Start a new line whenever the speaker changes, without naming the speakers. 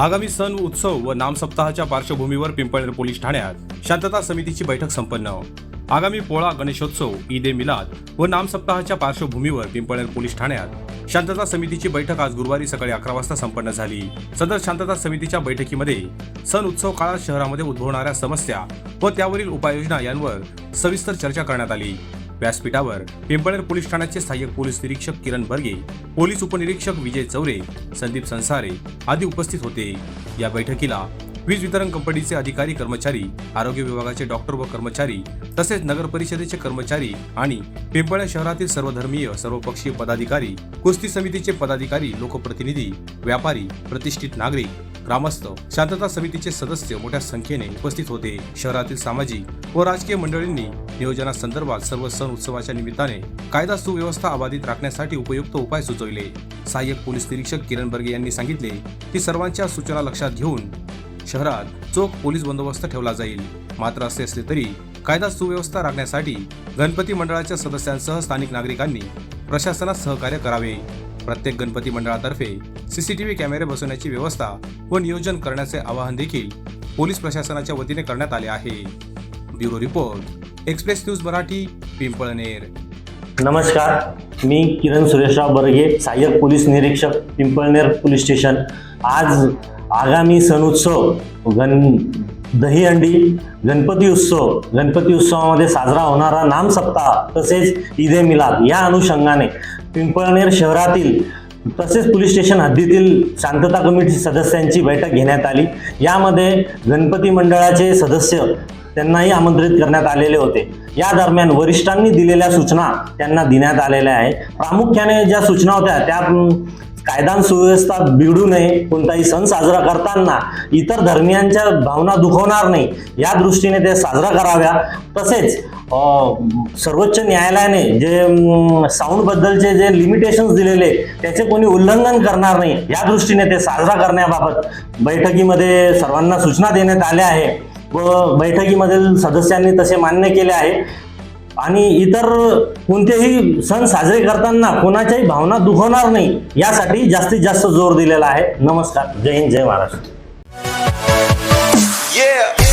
आगामी सण उत्सव व नामसप्ताहाच्या पार्श्वभूमीवर पिंपळनेर पोलीस ठाण्यात शांतता समितीची बैठक संपन्न. आगामी पोळा गणेशोत्सव ईद ए मिलाद व नामसप्ताहाच्या पार्श्वभूमीवर पिंपळनेर पोलीस ठाण्यात शांतता समितीची बैठक आज गुरुवारी सकाळी अकरा वाजता संपन्न झाली. सदर शांतता समितीच्या बैठकीमध्ये सण उत्सव काळात शहरामध्ये उद्भवणाऱ्या समस्या व त्यावरील उपाययोजना यांवर सविस्तर चर्चा करण्यात आली. व्यासपीठावर पिंपळेर पोलीस ठाण्याचे सहाय्यक पोलीस निरीक्षक किरण बर्गे पोलीस उपनिरीक्षक विजय चौरे संदीप संसारे आदी उपस्थित होते. या बैठकीला वीज वितरण कंपनीचे अधिकारी कर्मचारी आरोग्य विभागाचे डॉक्टर व कर्मचारी तसेच नगर परिषदेचे कर्मचारी आणि पिंपळ्या शहरातील सर्वधर्मीय सर्वपक्षीय पदाधिकारी कुस्ती समितीचे पदाधिकारी लोकप्रतिनिधी व्यापारी प्रतिष्ठित नागरिक ग्रामस्थ शांतता समितीचे सदस्य मोठ्या संख्येने उपस्थित होते. शहरातील सामाजिक व राजकीय मंडळींनी नियोजनासंदर्भात सर्व सण उत्सवाच्या निमित्ताने कायदा सुव्यवस्था अबाधित राखण्यासाठी उपयुक्त उपाय सुचविले. सहाय्यक पोलीस निरीक्षक किरण बर्गे यांनी सांगितले की सर्वांच्या सूचना लक्षात घेऊन शहरात चोख पोलीस बंदोबस्त ठेवला जाईल. मात्र असे असले तरी कायदा सुव्यवस्था राखण्यासाठी गणपती मंडळाच्या सदस्यांसह स्थानिक नागरिकांनी प्रशासनास सहकार्य करावे. प्रत्येक गणपती मंडळातर्फे सीसीटीव्ही कॅमेरे बसवण्याची व्यवस्था व नियोजन करण्याचे आवाहन देखील पोलीस प्रशासनाच्या वतीने करण्यात आले आहे. Bureau report Express News Marathi Pimpalner
नमस्कार मी किरण सुरेशराव बर्गे सहाय्यक पोलीस निरीक्षक पिंपळनेर पोलीस स्टेशन. आज आगामी सण उत्सव गण दहीहंडी गणपती उत्सव गणपती उत्सवामध्ये साजरा होणारा नाम सप्ताह तसेच ईद ए मिलाद या अनुषंगाने पिंपळनेर शहरातील तसेच पोलीस स्टेशन हद्दीतील शांतता कमिटी सदस्यांची बैठक घेण्यात आली. यामध्ये गणपती मंडळाचे सदस्य त्यांनाही आमंत्रित करण्यात आलेले होते. या दरम्यान वरिष्ठांनी दिलेल्या सूचना त्यांना देण्यात आलेल्या आहे प्रामुख्याने ज्या सूचना होत्या त्या कायदा सुव्यवस्था बिघडू नये कोणताही सण साजरा करताना इतर धर्मियांच्या भावना दुखवणार नाही या दृष्टीने ते साजरा कराव्या. तसेच सर्वोच्च न्यायालयाने जे साऊंड बद्दलचे जे लिमिटेशन्स दिलेले त्याचे कोणी उल्लंघन करणार नाही या दृष्टीने ते साजरा करण्याबाबत बैठकीमध्ये सर्वांना सूचना देण्यात आल्या आहे. व बैठकीमधील सदस्यांनी तसे मान्य केले आहे. आणि इतर कोणतेही सण साजरे करताना कोणाच्याही भावना दुखवणार नाही यासाठी जास्तीत जास्त जोर दिलेला आहे. नमस्कार. जय हिंद जय महाराष्ट्र.
Yeah.